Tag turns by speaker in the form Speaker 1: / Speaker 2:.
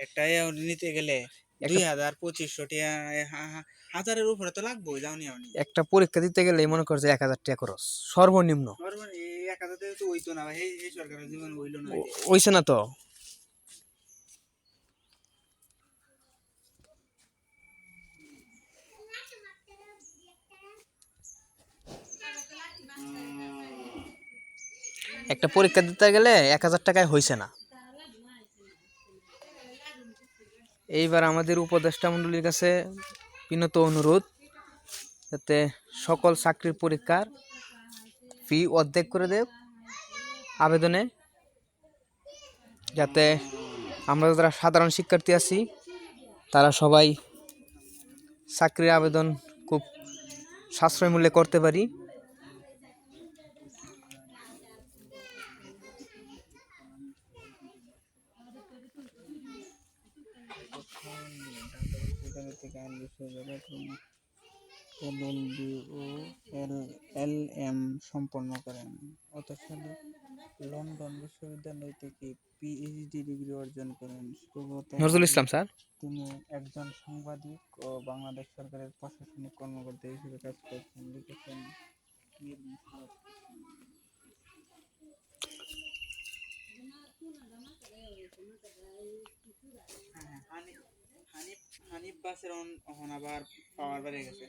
Speaker 1: একটা নিতে গেলে দুই হাজার পঁচিশশো টিয়া হাজারের উপরে তো লাগবে যাওনি আমি।
Speaker 2: একটা পরীক্ষা দিতে গেলে মনে কর যে এক হাজার টাকা খরচ সর্বনিম্ন।
Speaker 1: না
Speaker 2: তো? একটা পরীক্ষা দিতে গেলে এক হাজার টাকায় হইছে না। এইবার আমাদের উপদেষ্টা মণ্ডলীর কাছে বিনত অনুরোধ যাতে সকল চাকরির পরীক্ষার ফি অর্ধেক করে দেব আবেদনে, যাতে আমরা যারা সাধারণ শিক্ষার্থী আছি, তারা সবাই চাকরির আবেদন খুব সাশ্রয় মূল্যে করতে পারি।
Speaker 1: বিদ্যালয় থেকে আইন বিশ্ববিদ্যালয় এলএলবি ও এল এল এম সম্পন্ন করেন। অতঃসালে লন্ডন বিশ্ববিদ্যালয় থেকে পিএইচডি ডিগ্রি অর্জন করেন।
Speaker 2: নজরুল ইসলাম স্যার।
Speaker 1: তিনি একজন সাংবাদিক ও বাংলাদেশ সরকারের প্রশাসনিক কর্মকর্তা হিসেবে কাজ করছেন। লিখেছেন হানিফ বাসের অন- আবার পাওয়ার বেড়ে গেছে।